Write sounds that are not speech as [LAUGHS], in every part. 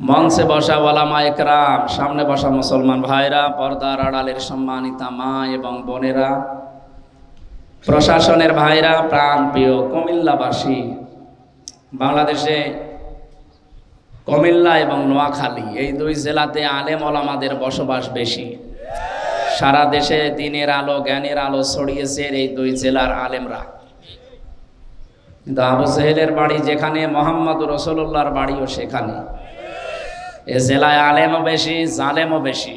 মঞ্চে বসা ওলামা একরাম, সামনে বসা মুসলমান ভাইরা, পর্দার আড়ালের সম্মানিতা মা এবং বোনেরা, প্রশাসনের ভাইরা প্রাণ প্রিয় কুমিল্লাবাসী, বাংলাদেশে কুমিল্লা এবং নোয়াখালী, এই দুই জেলাতে আলেম ওলামাদের বসবাস বেশি। সারা দেশে দিনের আলো, জ্ঞানের আলো ছড়িয়েছে এই দুই জেলার আলেমরা। কিন্তু আবু সেহেলের বাড়ি যেখানে, মোহাম্মদ রসুল্লাহর বাড়িও সেখানে। এ জেলায় আলেমও বেশি, জালেমও বেশি।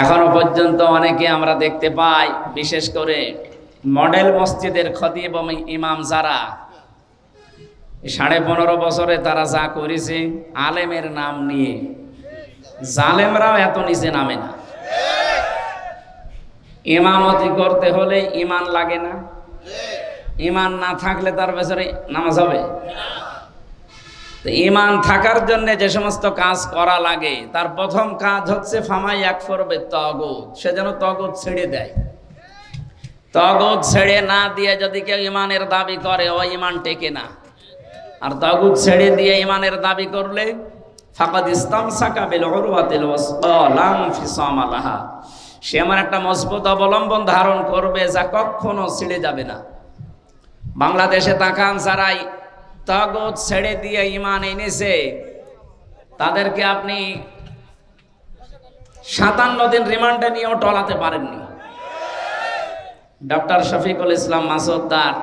এখনও পর্যন্ত অনেকে আমরা দেখতে পাই, বিশেষ করে মডেল মসজিদের খতিব এবং ইমাম যারা, সাড়ে পনেরো বছরে তারা যা করেছে, আলেমের নাম নিয়ে। জালেমরাও এত নিচে নামে না। ইমামতি করতে হলে ইমান লাগে না। ইমান না থাকলে তার ভেতরে নামাজ হবে। তো ইমান থাকার জন্য যে সমস্ত কাজ করা লাগে, তার প্রথম কাজ হচ্ছে ফামাই এক করবে তগত সে যেন তগত ছেড়ে দেয়। তগত ছেড়ে না দিয়ে যদি কেউ ইমানের দাবি করে, ও ইমান টেকে না। আর তগুত ছেড়ে দিয়ে ইমানের দাবি করলে, ফাকাদ ইসলাম সাকা বিল ওয়াসকা লাম ফিসাম লাহা। সে আমার একটা মজবুত অবলম্বন ধারণ করবে যা কখনো ছিঁড়ে যাবে না। বাংলাদেশে তাকান যারাই তগত ছেড়ে দিয়ে ইমান এনেছে। তাদেরকে আপনি সাতান্ন দিন রিমান্ডে নিয়েও টলাতে পারেননি। ডক্টর শফিকুল ইসলাম মাসুদ্দার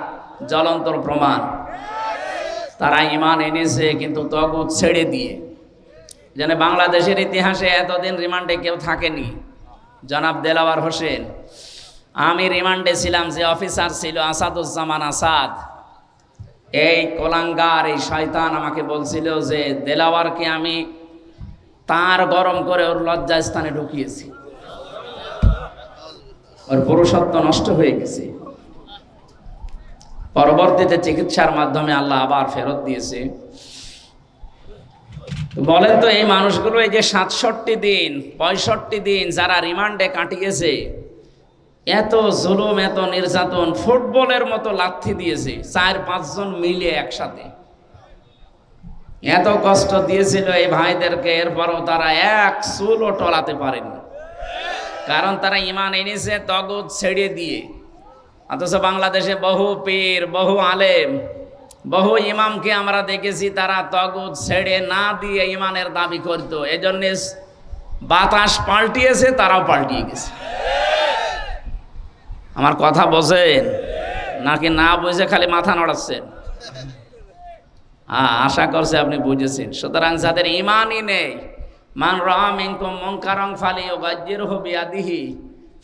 জ্বলন্তর প্রমাণ। তারা ইমান এনেছে কিন্তু তগুত ছেড়ে দিয়ে। যেন বাংলাদেশের ইতিহাসে এতদিন রিমান্ডে কেউ থাকেনি। জনাব দেলাওয়ার হোসেন, আমি রিমান্ডে ছিলাম যে অফিসার ছিল আসাদুজ্জামান আসাদ। এই কলাঙ্গার, এই শয়তান আমাকে বলছিল যে, দেলাওয়ারকে আমি তার গরম করে ওর লজ্জা স্থানে ঢুকিয়েছি। ওর পুরুষত্ব নষ্ট হয়ে গেছে। পরবর্তীতে চিকিৎসার মাধ্যমে আল্লাহ আবার ফেরত দিয়েছে। বলেন তো এই মানুষগুলো এই যে সাতষট্টি দিন, পঁয়ষট্টি দিন যারা রিমান্ডে কাটিয়েছে এত জুলুম, এত নির্যাতন, ফুটবলের মতো লাথি দিয়েছে, চার, পাঁচজন মিলে একসাথে। এত কষ্ট দিয়েছিল এই ভাইদেরকে, এরপরও তারা এক চুলও টলাতে পারেনি। কারণ তারা ইমান এনেছে তগদ ছেড়ে দিয়ে। অথচ বাংলাদেশে বহু পীর, বহু আলেম, বহু ইমামকে আমরা দেখেছি, তারা তগুদ ছেড়ে না দিয়ে ইমানের দাবি করত। এজন্য বাতাস পাল্টিয়েছে, তারাও পাল্টিয়ে গেছে। আমার কথা বোঝেন? নাকি না বুঝে খালি মাথা নড়াচ্ছেন? হ্যাঁ আশা করছে আপনি বুঝেছেন। সুতরাং যাদের ইমানই নেই, মান রাম ইনকুম মঙ্কারং ফালি ও গাজ্যের হবি আদিহি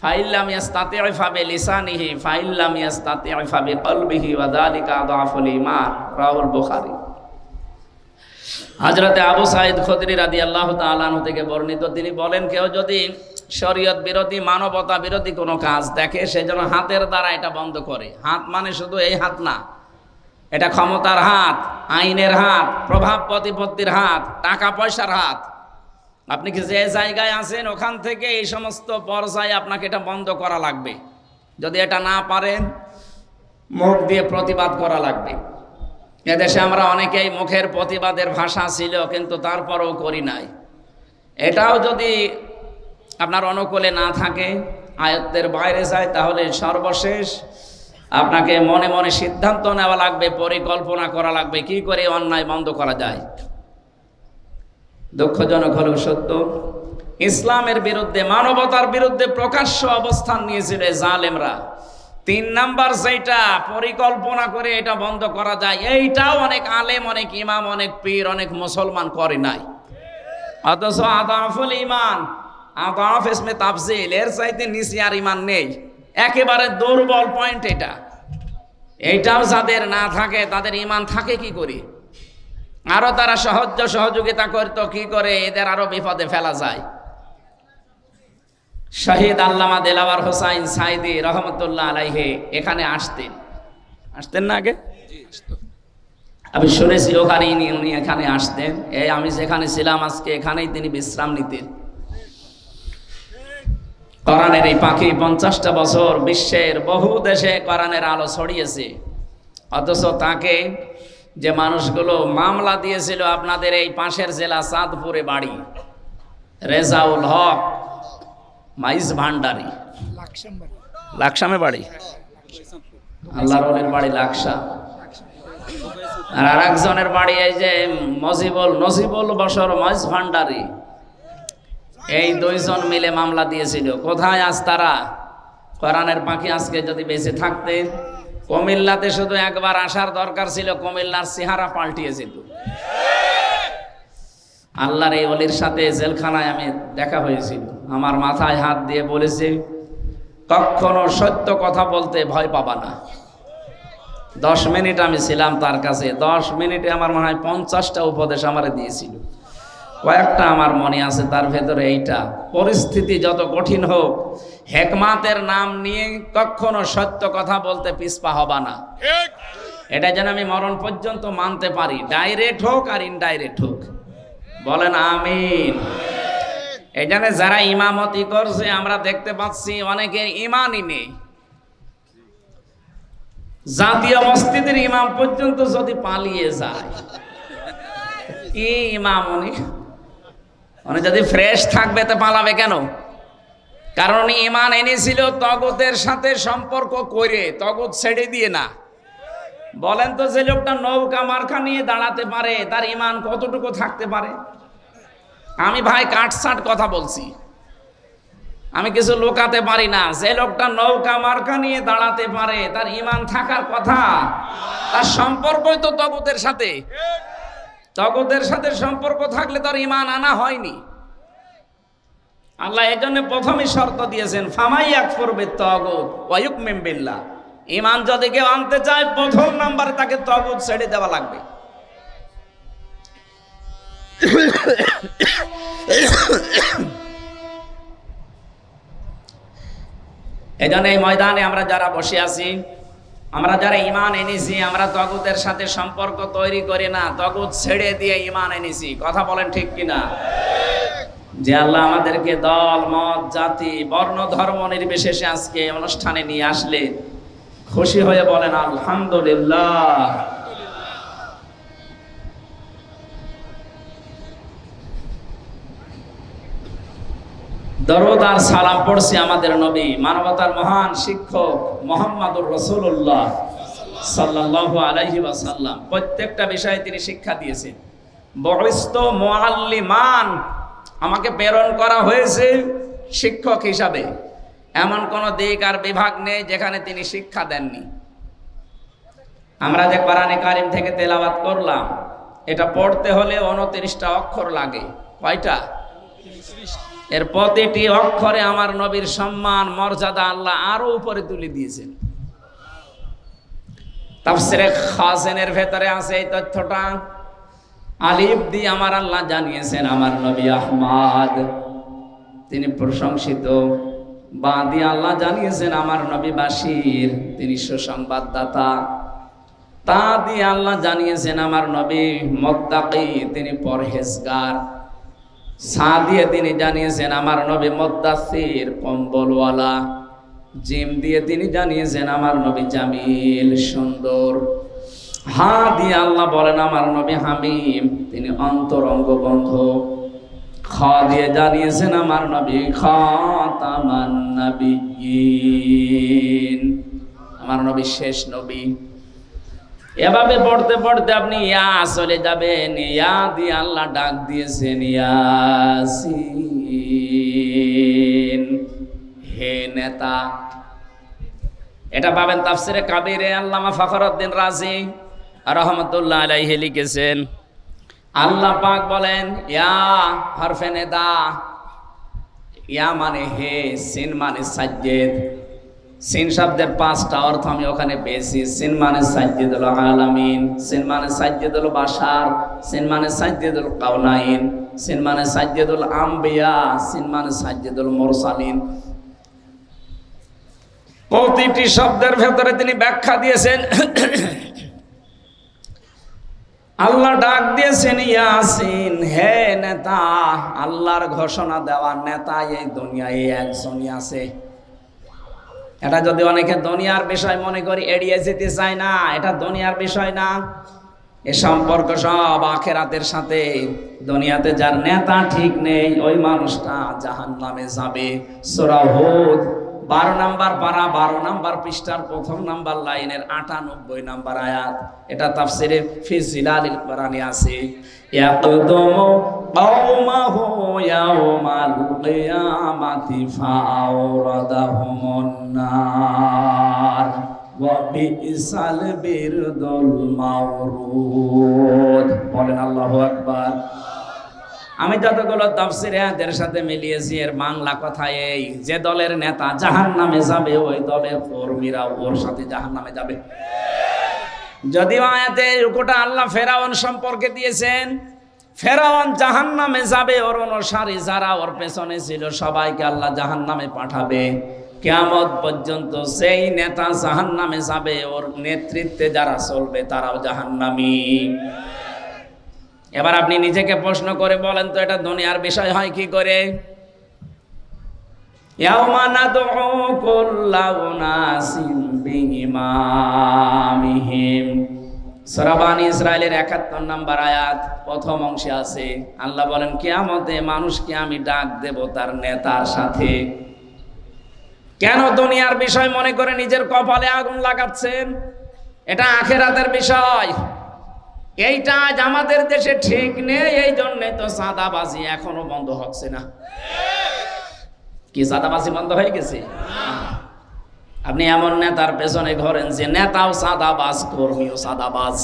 ফাইল্লাম ইয়াস্তাতি ফাবে লিসানিহি, ফাইল্লাম ইয়াস্তাতি ফাবে কলবিহি, ওয়া যালিকা আদাফুল ঈমান। রাহুল বুখারী। হযরতে আবু সাঈদ খুদরি রাদিয়াল্লাহু তাআলা থেকে বর্ণিত, তিনি বলেন, কেউ যদি শরীয়ত বিরোধী, মানবতা বিরোধী কোনো কাজ দেখে সেজন্য হাতের দ্বারা এটা বন্ধ করে। হাত মানে শুধু এই হাত না, এটা ক্ষমতার হাত, আইনের হাত, প্রভাব প্রতিপত্তির হাত, টাকা পয়সার হাত। আপনি কি যে জায়গায় আছেন, ওখান থেকে এই সমস্ত পর্যায়ে আপনাকে এটা বন্ধ করা লাগবে। যদি এটা না পারেন, মুখ দিয়ে প্রতিবাদ করা লাগবে। এদেশে আমরা অনেকেই মুখের প্রতিবাদের ভাষা ছিল, কিন্তু তারপরেও করি নাই। এটাও যদি আপনার অনুকূলে না থাকে, আয়ত্তের বাইরে যায়, তাহলে সর্বশেষ আপনাকে মনে মনে সিদ্ধান্ত নেওয়া লাগবে, পরিকল্পনা করা লাগবে, কি করে অন্যায় বন্ধ করা যায়? দুঃখজনক হলেও সত্য, ইসলামের বিরুদ্ধে, মানবতার বিরুদ্ধে প্রকাশ্য অবস্থান নিয়েছিল জালেমরা। তিন নাম্বার যেটা পরিকল্পনা করে এটা বন্ধ করা যায়, এইটাও অনেক আলেম, অনেক ইমাম, অনেক পীর, অনেক মুসলমান করে নাই। অথচ আদাফুল ইমান আদাফ ইসমে তাফজিল এর চাইতে নিচে আর ইমান নেই। একেবারে দুর্বল পয়েন্ট এটা। এইটাও যাদের না থাকে তাদের ইমান থাকে কি করে? আরও তারা সহজ সহযোগিতা করত কি করে? এদের আরও বিপদে ফেলা যায়। শহীদ আল্লামা দেলাওয়ার হোসাইন সাইদি রহমতুল্লাহ আলাইহে এখানে আসতেন। আসতেন না আগে? আমি শুনেছি ওখানে উনি এখানে আসতেন। এই আমি যেখানে ছিলাম আজকে এখানেই তিনি বিশ্রাম নিতেন। কোরআনের এই পাখি পঞ্চাশটা বছর বিশ্বের বহু দেশে কোরআনের আলো ছড়িয়েছে। অথচ তাকে যে মানুষগুলো মামলা দিয়েছিল আপনাদের এই পাশের জেলা চাঁদপুরে বাড়ি, রেজাউল হক, মাইজ ভান্ডারি। লাকসামে বাড়ি? আল্লাহর বাড়ি লাকসা। আর আর একজনের বাড়ি এই যে মজিবুল, নজিবুল বসর মাইজ ভান্ডারি। এই দুইজন মিলে মামলা দিয়েছিল। কোথায় আজ তারা? কোরআনের পাখি আজকে যদি বেঁচে থাকতে, কুমিল্লাতে শুধু একবার আসার দরকার ছিল, কুমিল্লার চেহারা পাল্টিয়েছিল। আল্লাহর এই অলির সাথে জেলখানায় আমি দেখা হয়েছিল আমার মাথায় হাত দিয়ে বলেছে, কখনো সত্য কথা বলতে ভয় পাবা না। দশ মিনিট আমি ছিলাম তার কাছে। দশ মিনিটে আমার মনে হয় পঞ্চাশটা উপদেশ আমার দিয়েছিল। কয়েকটা আমার মনে আছে তার ভেতরে এইটা। পরিস্থিতি যত কঠিন হোক হেকমাতের নাম নিয়ে কখনো সত্য কথা বলতে পিছপা হবা না। এটা যেন আমি মরণ পর্যন্ত মানতে পারি ডাইরেক্ট হোক আর ইনডাইরেক্ট হোক। বলেন আমিন। এই জন্য যারা ইমামতি করছে আমরা দেখতে পাচ্ছি অনেকের ইমানই নেই। জাতীয় মসজিদের ইমাম পর্যন্ত যদি পালিয়ে যায় কি ইমাম উনি? উনি যদি ফ্রেশ থাকবে তো পালাবে কেন? কারণ ইমান এনেছিল, তগতের সাথে সম্পর্ক করে, তগত ছেড়ে দিয়ে না। বলেন তো যে লোকটা নৌকা মার্কা নিয়ে দাঁড়াতে পারে, তার ইমান কতটুকু থাকতে পারে? আমি ভাই কাটসাট কথা বলছি। আমি কিছু লোকাতে পারি না। যে লোকটা নৌকা মার্কা নিয়ে দাঁড়াতে পারে, তার ইমান থাকার কথা। তার সম্পর্কই তো তগতের সাথে। তগতের সাথে সম্পর্ক থাকলে তার ইমান আনা হয়নি। আল্লাহ এই জন্য প্রথমে শর্ত দিয়েছেন, ফামাই এক করবে তগত ওয়ুক মেম্বিল্লা ইমান যদি কেউ আনতে চায়, প্রথম নাম্বার তাকে তগত ছেড়ে দেওয়া লাগবে। এই জন্য এই ময়দানে আমরা যারা বসে আছি আমরা যারা ইমান এনেছি, আমরা তগুতের সাথে সম্পর্ক তৈরি করি না, তগুত ছেড়ে দিয়ে ইমান এনেছি। কথা বলেন ঠিক কিনা? যে আল্লাহ আমাদেরকে দল, মত, জাতি, বর্ণ, ধর্ম নির্বিশেষে আজকে অনুষ্ঠানে নিয়ে আসলে খুশি হয়ে বলেন, আলহামদুলিল্লাহ। দরদ আর সালাম পড়ছি আমাদের নবী, মানবতার মহান শিক্ষক মোহাম্মদুর রসুল্লাহ সাল্লাল্লাহু আলাইহি ওয়াসাল্লাম। প্রত্যেকটা বিষয়ে তিনি শিক্ষা দিয়েছেন। বরিষ্ঠ মোয়াল্লিমান আমাকে প্রেরণ করা হয়েছে শিক্ষক হিসাবে। এমন কোন দিক আর বিভাগ নেই যেখানে তিনি শিক্ষা দেননি। আমরা যে কোরআনে কারিম থেকে তেলাওয়াত করলাম, এটা পড়তে হলে উনত্রিশটা অক্ষর লাগে। কয়টা? এর প্রতিটি অক্ষরে আমার নবীর সম্মান, মর্যাদা আল্লাহ আরও উপরে তুলে দিয়েছেন। তাফসিরে খাসেনের ভেতরে আছে এই তথ্যটা। আলিফ দিয়ে আমার আল্লাহ জানিয়েছেন, আমার নবী আহমাদ। তিনি প্রশংসিত। বা দিয়ে আল্লাহ জানিয়েছেন, আমার নবী বাসির তিনি সুসংবাদদাতা। তা দিয়ে আল্লাহ জানিয়েছেন, আমার নবী মদ্দাকি তিনি পরহেজগার। সা দিয়ে তিনি জানিয়েছেন, আমার নবী মদ্দাসির কম্বলওয়ালা। জিম দিয়ে তিনি জানিয়েছেন, আমার নবী জামিল সুন্দর। হা দিয়ে আল্লাহ বলেন, আমার নবী হামিম। তিনি অন্তরঙ্গ বন্ধ। খ দিয়ে জানিয়েছেন, আমার নবী খাতামান নবীন আমার নবী শেষ নবী। এভাবে পড়তে পড়তে আপনি ইয়া চলে যাবেন, ইয়া দিয়ে আল্লাহ ডাক দিয়েছেন, ইয়াসিন। হে নেতা, এটা পাবেন তাফসিরে কাবিরে আল্লামা ফখরউদ্দিন রাজি রহমতুল্লাহ আলাইহি লিখেছেন। আল্লাহ পাক বলেন, ইয়া হরফে নেদা, ইয়া মানে হে, সিন মানে সাজ্জেদ। সিন শব্দের পাঁচটা অর্থ আমি ওখানে পেয়েছি। সিন মানে সাজ্জিদুল আলামিন, সিন মানে সাজ্জিদুল বাশার, সিন মানে সাজ্জিদুল কাউনাইন সিন মানে সাজ্জিদুল আম্বিয়া, সিন মানে সাজ্জিদুল মুরসালিন। প্রতিটি শব্দের ভেতরে তিনি ব্যাখ্যা দিয়েছেন। আল্লাহ ডাক দিয়েছেন, ইয়াসিন, হে নেতা, আল্লাহর ঘোষণা দেওয়ার নেতা এই দুনিয়ায় একজনই আছে। এটা যদি অনেকে দুনিয়ার বিষয় মনে করি এড়িয়ে যেতে চায় না, এটা দুনিয়ার বিষয় না। এ সম্পর্ক সব আখেরাতের সাথে। দুনিয়াতে যার নেতা ঠিক নেই, ওই মানুষটা জাহান নামে যাবে সোরাহুদ বারো নাম্বার বারা বারো নাম্বার পৃষ্ঠার প্রথম নাম্বার লাইনের আটানব্বই নাম্বার আয়াত। এটা তাফসিরে ফিজিলাল কোরআনে আছে। ইয়াকদুম বলেন আল্লাহ আকবার। আমি যতগুলো তাফসির এদের সাথে মিলিয়েছি, এর বাংলা কথা এই, যে দলের নেতা জাহান নামে যাবে, ওই দলের কর্মীরা ওর সাথে জাহান নামে যাবে। যদিও আয়াতে রুকুটা আল্লাহ ফেরাউন সম্পর্কে দিয়েছেন, ফেরাউন জাহান নামে যাবে ওর অনুসারী যারা ওর পেছনে ছিল, সবাইকে আল্লাহ জাহান নামে পাঠাবে। কেয়ামত পর্যন্ত সেই নেতা জাহান নামে যাবে, ওর নেতৃত্বে যারা চলবে, তারাও জাহান্নামী। এবার আপনি নিজেকে প্রশ্ন করে বলেন তো, এটা দুনিয়ার বিষয় হয় কি করে? ইসরাইলের 71 নম্বর আয়াত, প্রথম অংশে আছে। আল্লাহ বলেন, কিয়ামতে মানুষকে আমি ডাক দেব তার নেতার সাথে। কেন দুনিয়ার বিষয় মনে করে নিজের কপালে আগুন লাগাচ্ছেন? এটা আখেরাতের বিষয়। এইটা আজ আমাদের দেশে ঠিক নেই, এই জন্যে তো সাদাবাজি এখনও বন্ধ হচ্ছে না। কি সাদাবাজি বন্ধ হয়ে গেছে? আপনি এমন নেতার পেছনে ঘরেন যে নেতাও সাদাবাজ, কর্মীও সাদাবাজ।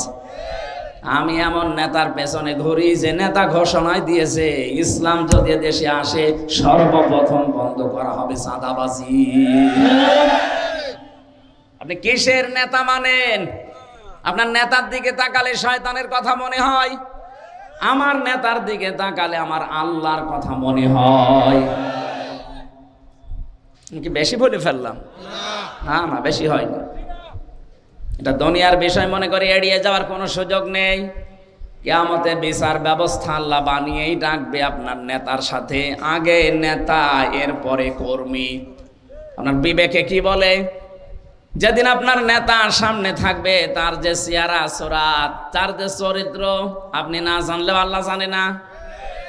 আমি এমন নেতার পেছনে ঘুরি যে নেতা ঘোষণায় দিয়েছে, ইসলাম যদি দেশে আসে, সর্বপ্রথম বন্ধ করা হবে সাদাবাজি। আপনি কিসের নেতা মানেন? আপনার নেতার দিকে তাকালে শয়তানের কথা মনে হয়, আমার নেতার দিকে তাকালে আমার আল্লাহর কথা মনে হয়। কি বেশি বলে ফেললাম? না না, বেশি হয়নি। এটা দুনিয়ার বিষয়, মনে করে এড়িয়ে যাওয়ার কোনো সুযোগ নেই। কেয়ামতে বিচার ব্যবস্থা আল্লাহ বানিয়েই ডাকবে আপনার নেতার সাথে। আগে নেতা, এরপরে কর্মী। আপনার বিবেকে কি বলে? যেদিন আপনার নেতা সামনে থাকবে, তার যে সিয়ারা সোরাত তার যে চরিত্র, আপনি না জানলেও আল্লাহ জানে না।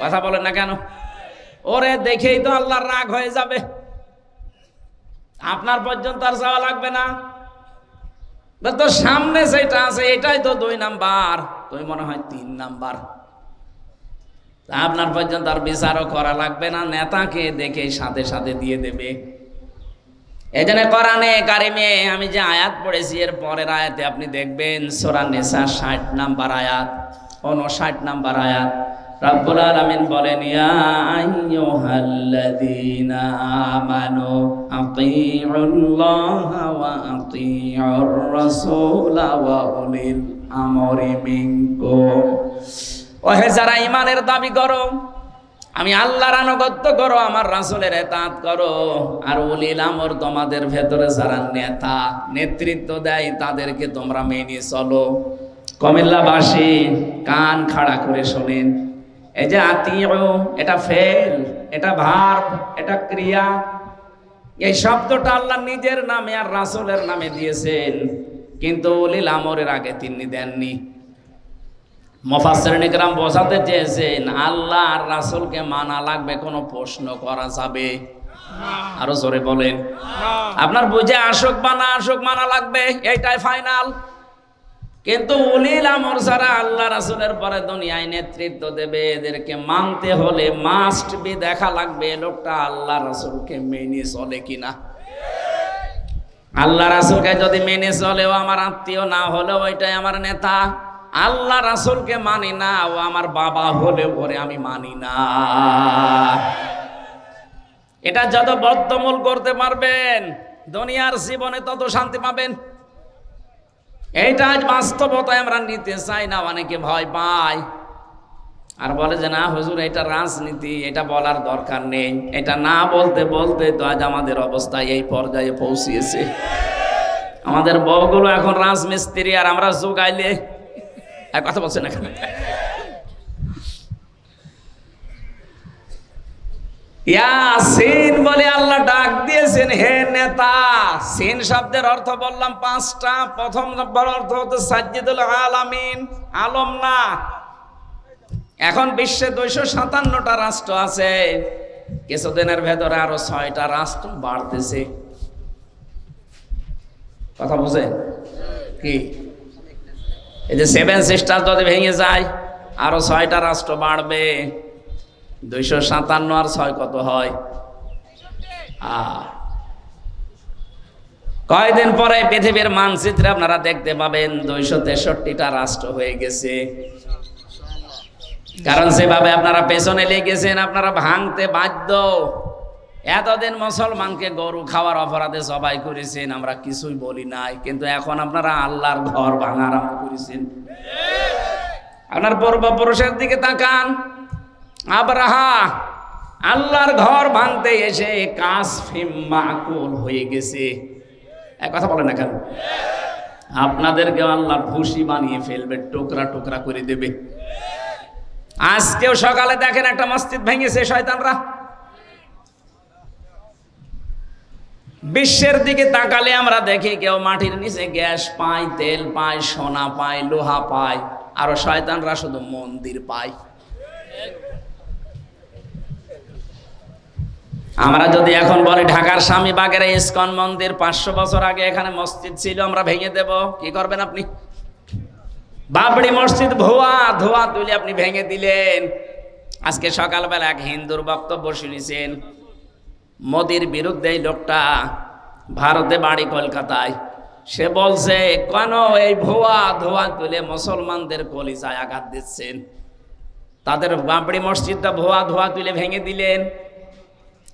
কথা বলেন না কেন? ওরে দেখেই তো আল্লাহর রাগ হয়ে যাবে। আপনার পর্যন্ত আর যাওয়া লাগবে না। তা সামনে যেটা আছে, এটাই তো দুই নাম্বার। তুই মনে হয় তিন নাম্বার। আপনার পর্যন্ত আর বিচারও করা লাগবে না। নেতাকে দেখে সাথে সাথে দিয়ে দেবে। এই জন্য কোরআনে কারিমে আমি যে আয়াত পড়েছি, এর পরের আয়াতে আপনি দেখবেন সোরা নেশা ষাট নাম্বার আয়াত ষাট নাম্বার আয়াত। রব্বুল আলামিন বলেন, ইয়া আইয়ুহাল্লাযীনা আমানু আতিউল্লাহা ওয়া আতিউর রাসূলা ওয়া উলিল আমরি মিনকুম। ওহে যারা ঈমানের দাবি করো আমি আল্লাহর আনুগত্য করো, আমার রাসুলের এতাত করো। আর উলিল আমর তোমাদের ভেতরে যারা নেতা, নেতৃত্ব দেয়, তাদেরকে তোমরা মেনে চলো। কমিল্লাবাসী, কান খাড়া করে শোনেন। এই যে আত্মীয় এটা ফেল, এটা ভার্ব, এটা ক্রিয়া। এই শব্দটা আল্লাহ নিজের নামে আর রাসূলের নামে দিয়েছেন। কিন্তু উলিল আমরের আগে তিনি দেননি। মফাসের নিকরাম বোঝাতে চেয়েছেন, আল্লাহ আর রাসূলকে মানা লাগবে, কোনো প্রশ্ন করা যাবে? আরও জোরে বলেন। আপনার বুঝে আসুক বা না আসুক, মানা লাগবে, এইটাই ফাইনাল। কিন্তু উলিল আমর যারা আল্লাহ রাসূলের পরে দুনিয়ায় নেতৃত্ব দেবে, এদেরকে মানতে হলে মাস্ট বি দেখা লাগবে লোকটা আল্লাহ রাসূলকে মেনে চলে কিনা। আল্লাহ রাসূলকে যদি মেনে চলেও আমার আত্মীয় না হলেও ওইটাই আমার নেতা। আল্লাহ রাসুলকে মানি না, ও আমার বাবা হলে ওরে আমি মানি না। এটা যত বদ্ধমূল করতে পারবেন, দুনিয়ার জীবনে তত শান্তি পাবেন। এইটা আজ বাস্তবতায় আমরা নিতে চাই না, অনেকে ভয় পায়। আর বলে যে, না, হুজুর, এটা রাজনীতি, এটা বলার দরকার নেই। এটা না বলতে বলতে তো আজ আমাদের অবস্থা এই পর্যায়ে পৌঁছিয়েছে। আমাদের বউগুলো এখন রাজমিস্ত্রি, আর আমরা যোগাইলে আর কথা বলছেন এখানে। বলে আল্লাহ ডাক দিয়েছেন, হে নেতা, সিন শব্দের অর্থ বললাম পাঁচটা। প্রথম নম্বর অর্থ সাজ্জিদুল আলামিন, আলম না। এখন বিশ্বে দুইশো সাতান্নটা রাষ্ট্র আছে। কিছুদিনের ভেতরে আরও ছয়টা রাষ্ট্র বাড়তেছে। কথা বুঝে কি? এই যে সেভেন সিস্টার যদি ভেঙে যায়, আরও ছয়টা রাষ্ট্র বাড়বে। দুইশো সাতান্ন আর ছয় কত হয়? আহ। কয়দিন পরে পৃথিবীর মানচিত্রে আপনারা দেখতে পাবেন, দুইশো তেষট্টিটা রাষ্ট্র হয়ে গেছে। কারণ সেভাবে আপনারা পেছনে লেগেছেন, আপনারা ভাঙতে বাধ্য। এতদিন মুসলমানকে গরু খাওয়ার অপরাধে সবাই করেছেন, আমরা কিছুই বলি নাই। কিন্তু এখন আপনারা আল্লাহর ঘর ভাঙা আরম্ভ করেছেন। আপনার পূর্বপুরুষের দিকে তাকান। আবরাহা, আল্লাহর ঘর ভাঙতে এসে কাসফিম মাকুল হয়ে গেছে। এক কথা বলে না কেন? আপনাদেরকে আল্লাহ ভুসি বানিয়ে ফেলবে, টুকরা টুকরা করে দেবে। আজকেও সকালে দেখেন একটা মসজিদ ভেঙেছে, শয়তানরা। বিশ্বের দিকে তাকালে আমরা দেখি কেউ মাটির নিচে গ্যাস পায়, তেল পায়, সোনা পায়, লোহা পায়, আরও শয়তানরা শুধু মন্দির পায়। আমরা যদি এখন বলি ঢাকার স্বামী বাগের ইস্কন মন্দির পাঁচশো বছর আগে এখানে মসজিদ ছিল, আমরা ভেঙে দেব। কি করবেন আপনি? বাবরি মসজিদ ভুয়া ধোয়া তুলে আপনি ভেঙে দিলেন। আজকে সকালবেলা এক হিন্দুর বক্তব্য শুনেছেন। মোদির বিরুদ্ধে লোকটা ভারতে বাড়ি কলকাতায়। সে বলছে, কেন এই ভুয়া ধোয়া তুলে মুসলমানদের কলিজায় আঘাত দিচ্ছেন? তাদের বাবরি মসজিদটা ভুয়া ধোয়া তুলে ভেঙে দিলেন।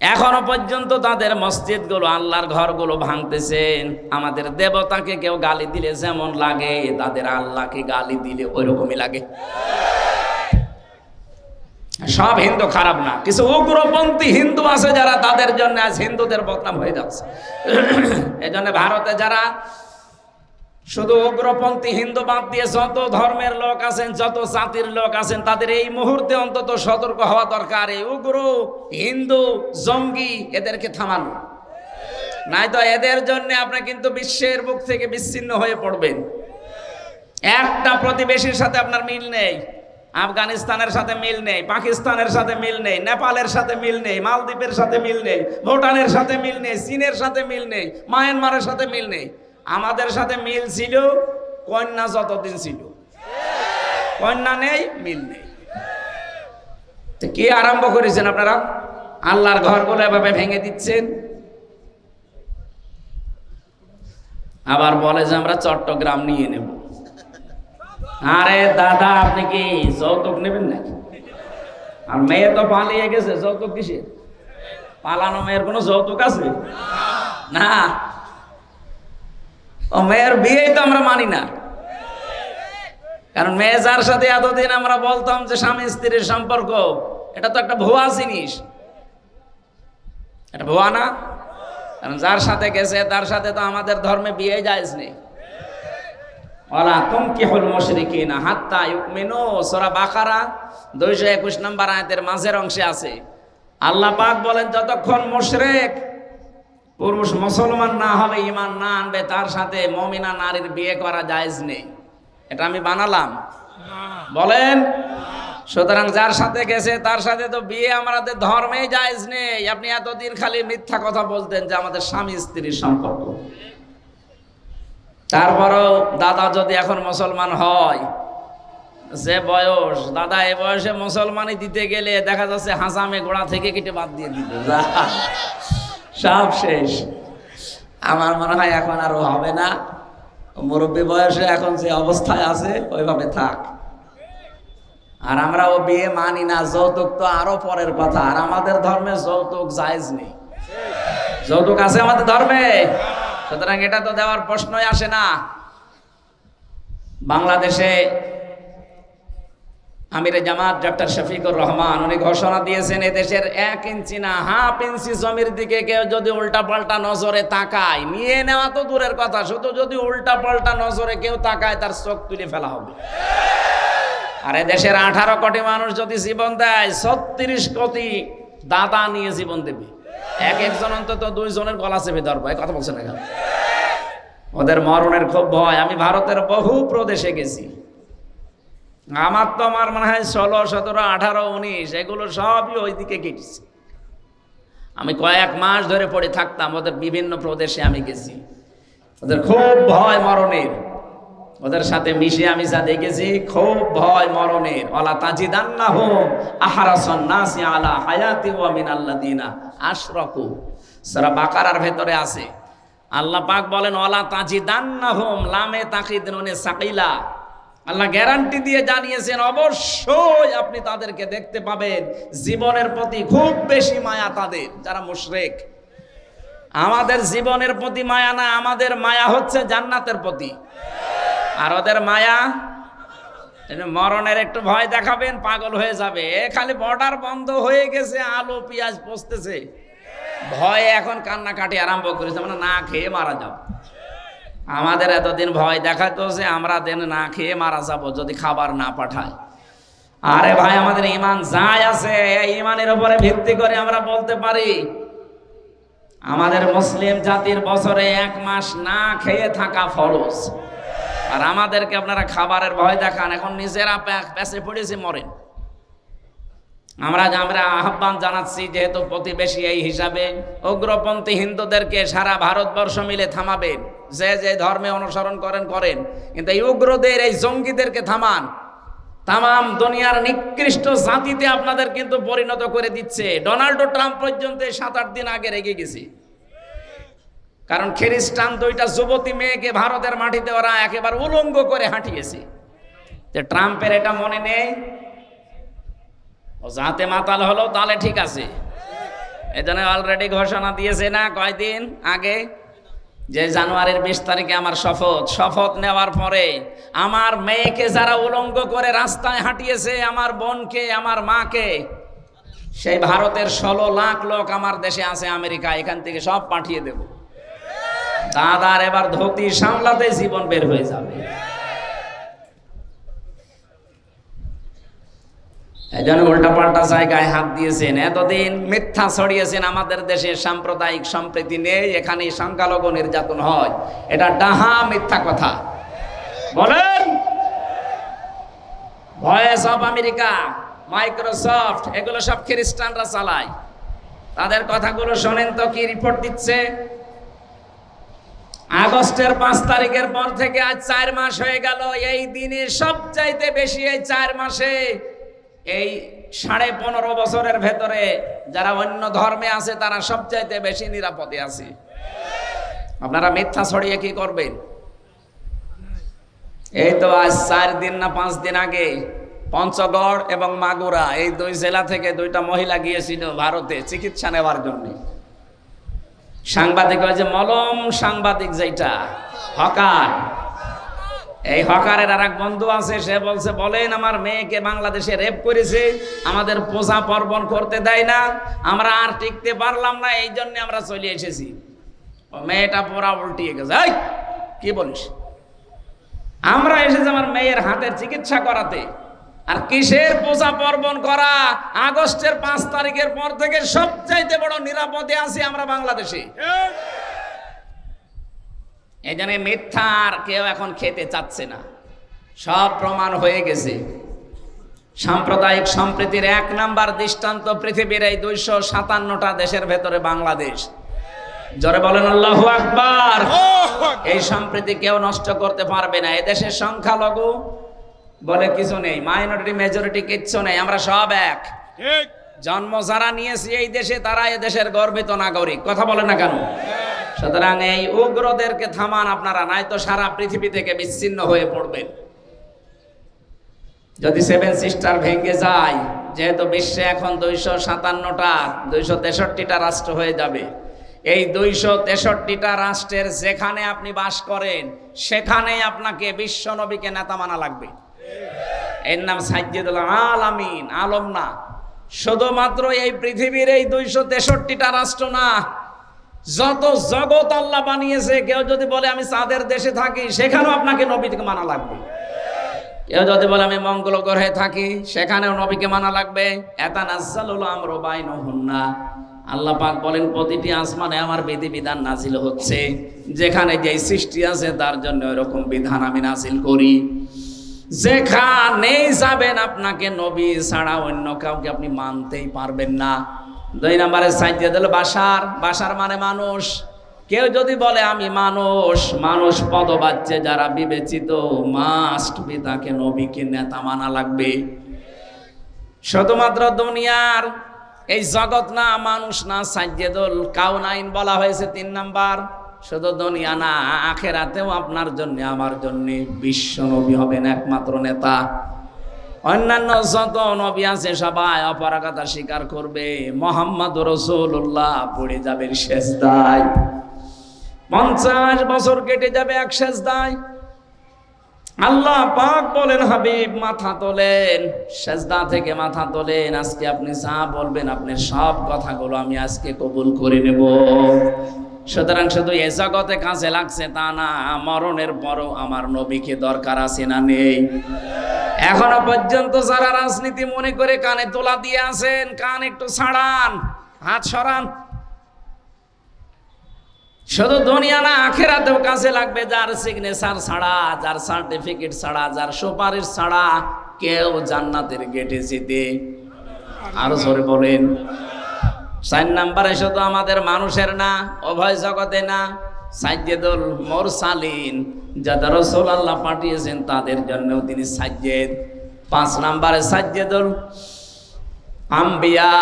এখনও পর্যন্ত তাদের মসজিদগুলো, আল্লাহর ঘরগুলো ভাঙতেছেন। আমাদের দেবতাকে কেউ গালি দিলে যেমন লাগে, তাদের আল্লাহকে গালি দিলে ওই রকমই লাগে। সব হিন্দু খারাপ না। কিছু উগ্রপন্থী হিন্দু আছে যারা তাদের জন্য আজ হিন্দুদের বদনাম হয়ে যাচ্ছে। এই জন্য ভারতে যারা শুধু উগ্রপন্থী হিন্দু বাদ দিয়ে যত ধর্মের লোক আছেন, যত জাতির লোক আছেন, তাদের এই মুহূর্তে অন্তত সতর্ক হওয়া দরকার। এই উগ্র, হিন্দু, জঙ্গি এদেরকে থামানো। নাই তো এদের জন্য আপনি কিন্তু বিশ্বের বুক থেকে বিচ্ছিন্ন হয়ে পড়বেন। একটা প্রতিবেশীর সাথে আপনার মিল নেই। আফগানিস্তানের সাথে মিল নেই, পাকিস্তানের সাথে মিল নেই, নেপালের সাথে মিল নেই, মালদ্বীপের সাথে মিল নেই, ভুটানের সাথে মিল নেই, চীনের সাথে মিল নেই, মায়ানমারের সাথে মিল নেই। আমাদের সাথে মিল ছিল, কন্যা যতদিন ছিল। কন্যা নেই, মিল নেই। তো কি আরম্ভ করেছেন আপনারা? আল্লাহর ঘরগুলো এভাবে ভেঙে দিচ্ছেন। আবার বলে যে আমরা চট্টগ্রাম নিয়ে নেব। আরে দাদা, আপনি কি যৌতুক নেবেন নাকি আর মেয়ে তো পালিয়ে গেছে, যৌতুক কিসের? পালানো মেয়ের কোনো যৌতুক আছে? না। ও, মেয়ের বিয়েই তো আমরা মানি না। কারণ মেয়ে যার সাথে এতদিন আমরা বলতাম যে স্বামী স্ত্রীর সম্পর্ক, এটা তো একটা ভুয়া জিনিস। এটা ভুয়া না? কারণ যার সাথে গেছে, তার সাথে তো আমাদের ধর্মে বিয়ে যায়জ নেই। ওলা তুমকিহুল মুশরিকিনা, হাত্তা ইউমিনু। সূরা বাকারা 221 নম্বর আয়াতের মাঝের অংশে আছে। আল্লাহ পাক বলেন, যতক্ষণ মুশরিক পুরুষ মুসলমান না হবে, ঈমান না আনবে, তার সাথে মুমিনা নারীর বিয়ে করা জায়েজ নেই। এটা আমি বানালাম। বলেন, সুতরাং যার সাথে গেছে, তার সাথে তো বিয়ে আমাদের ধর্মেই জায়েজ নেই। আপনি এতদিন খালি মিথ্যা কথা বলতেন যে আমাদের স্বামী স্ত্রীর সম্পর্ক। তারপরও দাদা যদি এখন মুসলমান হয়, যে বয়স, দাদা এ বয়সে মুসলমানি দিতে গেলে দেখা যাচ্ছে হাসামে গোড়া থেকে কেটে বাদ দিয়ে দিত [LAUGHS] সব শেষ। আমার মনে হয় এখন আর হবে না। মুরব্বী বয়সে এখন যে অবস্থায় আছে, ওইভাবে থাক। আর আমরা ও বিয়ে মানি না, যৌতুক তো আরও পরের কথা। আর আমাদের ধর্মে যৌতুক জায়েজ নেই। যৌতুক আছে আমাদের ধর্মে? সুতরাং এটা তো দেওয়ার প্রশ্নই আসে না। বাংলাদেশে আমিরে জামাত ডক্টর শফিকুর রহমান, উনি ঘোষণা দিয়েছেন এদেশের এক ইঞ্চি না, হাফ ইঞ্চি জমির দিকে কেউ যদি উল্টা পাল্টা নজরে তাকায়। নিয়ে নেওয়া তো দূরের কথা, শুধু যদি উল্টা পাল্টা নজরে কেউ তাকায়, তার চোখ তুলে ফেলা হবে। আর দেশের আঠারো কোটি মানুষ যদি জীবন দেয়, ছত্রিশ কোটি দাদা নিয়ে জীবন দেবে। এক একজন অন্তত দুইজনের গলা চেপে ধরবো, এই কথা বলছে না ওদের মরণের খুব ভয়, আমি ভারতের বহু প্রদেশে গেছি। আমার তো আমার মনে হয় ষোলো, সতেরো, আঠারো, উনিশ, এগুলো সবই ওইদিকে কেটেছে। আমি কয়েক মাস ধরে পড়ে থাকতাম, ওদের বিভিন্ন প্রদেশে আমি গেছি। ওদের খুব ভয় মরণের। ওদের সাথে মিশে আমি যা দেখেছি, খুব ভয় মরণের। অলা তাজিদান্না হোম আহারাসন নাসি আলা হায়াতি ওয়া মিন আল্লাদিনা আশরাকু। সারা বাকারার ভেতরে আছে। আল্লাহ পাক বলেন অলা তাজিদান্না হোম লামে তাকিদ নুনে সাকিলা। আল্লাহ গ্যারান্টি দিয়ে জানিয়েছেন, অবশ্যই আপনি তাদেরকে দেখতে পাবেন। জীবনের প্রতি খুব বেশি মায়া তাদের, যারা মুশরেক। আমাদের জীবনের প্রতি মায়া না, আমাদের মায়া হচ্ছে জান্নাতের প্রতি। আর ওদের মায়া মরণের একটু ভয় দেখাবেন, পাগল হয়ে যাবে। খালি বর্ডার বন্ধ হয়ে গেছে, আলু, পেঁয়াজ পচতেছে। ভয়ে এখন কান্নাকাটি আরম্ভ করেছে মানে না খেয়ে মারা যাব। আমাদের এতদিন ভয় দেখাতো যে আমরা দেন না খেয়ে মারা যাব, যদি খাবার না পাঠায়। আরে ভাই, আমাদের ইমান যাই আছে ইমানের উপরে ভিত্তি করে আমরা বলতে পারি, আমাদের মুসলিম জাতির বছরে এক মাস না খেয়ে থাকা ফরজ। আর আমাদেরকে আপনারা খাবারের ভয় দেখান, এখন নিজেরা প্যা- প্যাসে পড়েছে মরেন। আমরা আমরা আহ্বান জানাচ্ছি, যেহেতু প্রতিবেশী এই হিসাবে উগ্রপন্থী হিন্দুদেরকে সারা ভারতবর্ষ মিলে থামাবেন। যে যে ধর্মে অনুসরণ করেন করেন। কিন্তু এই উগ্রদের, এই জঙ্গিদেরকে থামান। তামাম দুনিয়ার নিকৃষ্ট জাতিতে আপনাদের কিন্তু পরিণত করে দিচ্ছে। ডোনাল্ড ট্রাম্প পর্যন্ত সাত আট দিন আগে রেগে গেছে। কারণ খ্রিস্টান দুইটা যুবতী মেয়েকে ভারতের মাটিতে ওরা একেবারে উলঙ্গ করে হাঁটিয়েছে। যে ট্রাম্পের এটা মনে নেই? ও যাতে মাতাল হলো তাহলে ঠিক আছে। এজন্য অলরেডি ঘোষণা দিয়েছে না কয়দিন আগে? যে জানুয়ারির বিশ তারিখে আমার শপথ। শপথ নেওয়ার পরে আমার মেয়েকে যারা উলঙ্গ করে রাস্তায় হাঁটিয়েছে, আমার বোনকে, আমার মাকে, সেই ভারতের ষোলো লাখ লোক আমার দেশে আছে আমেরিকা এখান থেকে সব পাঠিয়ে দেব। দাদার এবার ধুতি সামলাতে জীবন বের হয়ে যাবে। এজন্য উল্টাপাল্টা জায়গায় হাত দিয়েছেন। এতদিন মিথ্যা ছড়িয়েছেন আমাদের দেশে, সাম্প্রদায়িক সম্প্রীতি নেই এখানে সংখ্যালঘু নির্যাতন হয়। এটা ডাহা মিথ্যা কথা। বলেন, ভয়েস অফ আমেরিকা, মাইক্রোসফট, এগুলো সব খ্রিস্টানরা চালায়। তাদের কথাগুলো শোনেন তো কি রিপোর্ট দিচ্ছে? আগস্টের পাঁচ তারিখের পর থেকে আজ চার মাস হয়ে গেল। এই দিনে সবচাইতে বেশি এই চার মাসে এই সাড়ে পনেরো বছরের ভেতরে যারা অন্য ধর্মে আছে, তারা সবচাইতে বেশি নিরাপদে আছে। আপনারা মিথ্যা ছড়িয়ে কি করবেন? এই তো আজ চার দিন না পাঁচ দিন আগে পঞ্চগড় এবং মাগুরা, এই দুই জেলা থেকে দুইটা মহিলা গিয়েছিল ভারতে চিকিৎসা নেওয়ার জন্য। সাংবাদিক হয় যে, মলম সাংবাদিক যেটা হকার। এই হকারের আর এক বন্ধু আছে, সে বলছে, বলেন, আমার মেয়েকে বাংলাদেশে রেপ করেছে, আমাদের পূজা পার্বণ করতে দেয় না, আমরা আর টিকতে পারলাম না, এই জন্য আমরা চলে এসেছি। মেয়েটা পুরা উল্টিয়ে গেছে কি বলিস? আমরা এসেছি আমার মেয়ের হাতের চিকিৎসা করাতে। আর কিসের পূজা পার্বণ করা? আগস্টের পাঁচ তারিখের পর থেকে সবচাইতে বড় নিরাপদে আছি আমরা বাংলাদেশে। এই জন্য মিথ্যা আর কেউ এখন খেতে চাচ্ছে না। সব প্রমাণ হয়ে গেছে। সাম্প্রদায়িক সম্প্রীতির এক নাম্বার দৃষ্টান্ত পৃথিবীর এই দুইশো সাতান্নটা দেশের ভেতরে বাংলাদেশ। জরে বলেন আল্লাহু আকবার! এই সম্প্রীতি কেউ নষ্ট করতে পারবে না। এদেশের সংখ্যালঘু বলে কিছু নেই মাইনরিটি মেজরিটি কিচ্ছু নেই আমরা সব এক। জন্ম যারা নিয়েছি এই দেশে তারা এ দেশের গর্বিত নাগরিক। কথা বলে না কেন? সুতরাং এই উগ্রদেরকে থামান আপনারা নাই তো সারা পৃথিবী থেকে বিচ্ছিন্ন হয়ে পড়বেন। যদি সেভেন সিস্টার ভেঙে যায় যেহেতু বিশ্বে এখন দুইশো সাতান্নটা দুইশো তেষট্টিটা রাষ্ট্র হয়ে যাবে। এই দুইশো তেষট্টিটা রাষ্ট্রের যেখানে আপনি বাস করেন সেখানেই আপনাকে বিশ্ব নবীকে নেতা মানা লাগবে। এর নাম সাজ্জেদুল আলামিন, আলম না। শুধুমাত্র এই পৃথিবীর এই দুইশো তেষট্টিটা রাষ্ট্র না, যত জগৎ আল্লাহ বানিয়েছে, কেউ যদি বলে আমি চাঁদের দেশে থাকি, সেখানেও আপনাকে নবীকে মানা লাগবে। কেউ যদি বলে আমি মঙ্গল গ্রহে থাকি, সেখানেও নবীকে মানা লাগবে। এটা নাজ্জালুল আমর বাইন না আল্লাহ পাক বলেন, প্রতিটি আসমানে আমার বিধি বিধান নাজিল হচ্ছে। যেখানে যে সৃষ্টি আছে, তার জন্য এরকম বিধান আমি নাজিল করি। যেখানেই যাবেন আপনাকে নবী ছাড়া, অন্য কাউকে আপনি মানতেই পারবেন না। দুই নম্বরে সাইজে দিল, বাসার বাসার মানে মানুষ। কেউ যদি বলে, আমি মানুষ মানুষ পদবাচ্চে যারা বিবেচিত মাস্ট বি তাকে নবীকে নেতা মানা লাগবে। শুধুমাত্র দুনিয়ার এই জগৎ না, মানুষ না সাজ্জেদুল কাউনাইন বলা হয়েছে তিন নাম্বার। শুধু দুনিয়া না, আখেরাতেও আপনার জন্য, আমার জন্য বিশ্ব নবী হবেন একমাত্র নেতা। অন্যান্য যত নবী আছে সবাই অপরাগতা স্বীকার করবে। মোহাম্মদ রসুল্লাহ পড়ে যাবেন শেষ দায় পঞ্চাশ বছর কেটে যাবে এক শেষ দায় আল্লাহ পাক বলেন, হাবিব, মাথা তোলেন, সেজদা থেকে মাথা তোলেন। আজকে আপনি যা বলবেন আপনি সব কথাগুলো আমি আজকে কবুল করে নেব। সুতরাং শুধু এ জগতে কাজে লাগছে তা না, মরণের পরও আমার নবীকে দরকার আছে না নেই। এখনও পর্যন্ত যারা রাজনীতি মনে করে কানে তোলা দিয়ে আছেন, কান একটু ছাড়ান, হাত সরান। শুধু দুনিয়া না, আখেরাতেও কাছে লাগবে যার সিগনেচার ছাড়া, যার সার্টিফিকেট ছাড়া, যার সুপারিশ ছাড়া কেউ জান্নাতের গেটে যেতে। আরও জোরে বলেন। চার নাম্বারে শুধু আমাদের মানুষের না, অভয় জগতে না, সাজ্জেদুল মোরসালিন, যাদের রসুল আল্লাহ পাঠিয়েছেন, তাদের জন্যও তিনি সাজ্জেদ। পাঁচ নাম্বারে সাজ্জেদুল আম্বিয়া,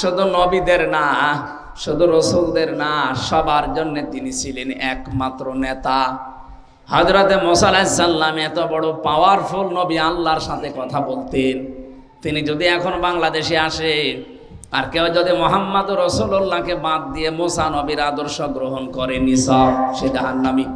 শুধু নবীদের না, শুধু রসুলদের না, সবার জন্য তিনি ছিলেন একমাত্র নেতা। হজরতে মোসাল্লাম এত বড় পাওয়ারফুল নবী আল্লাহর সাথে কথা বলতেন। তিনি যদি এখন বাংলাদেশে আসে আর কেউ যদি মোহাম্মদ রসল্লাহকে বাদ দিয়ে মোসা নবীর আদর্শ গ্রহণ করে নিসব সে জাহান্নামী।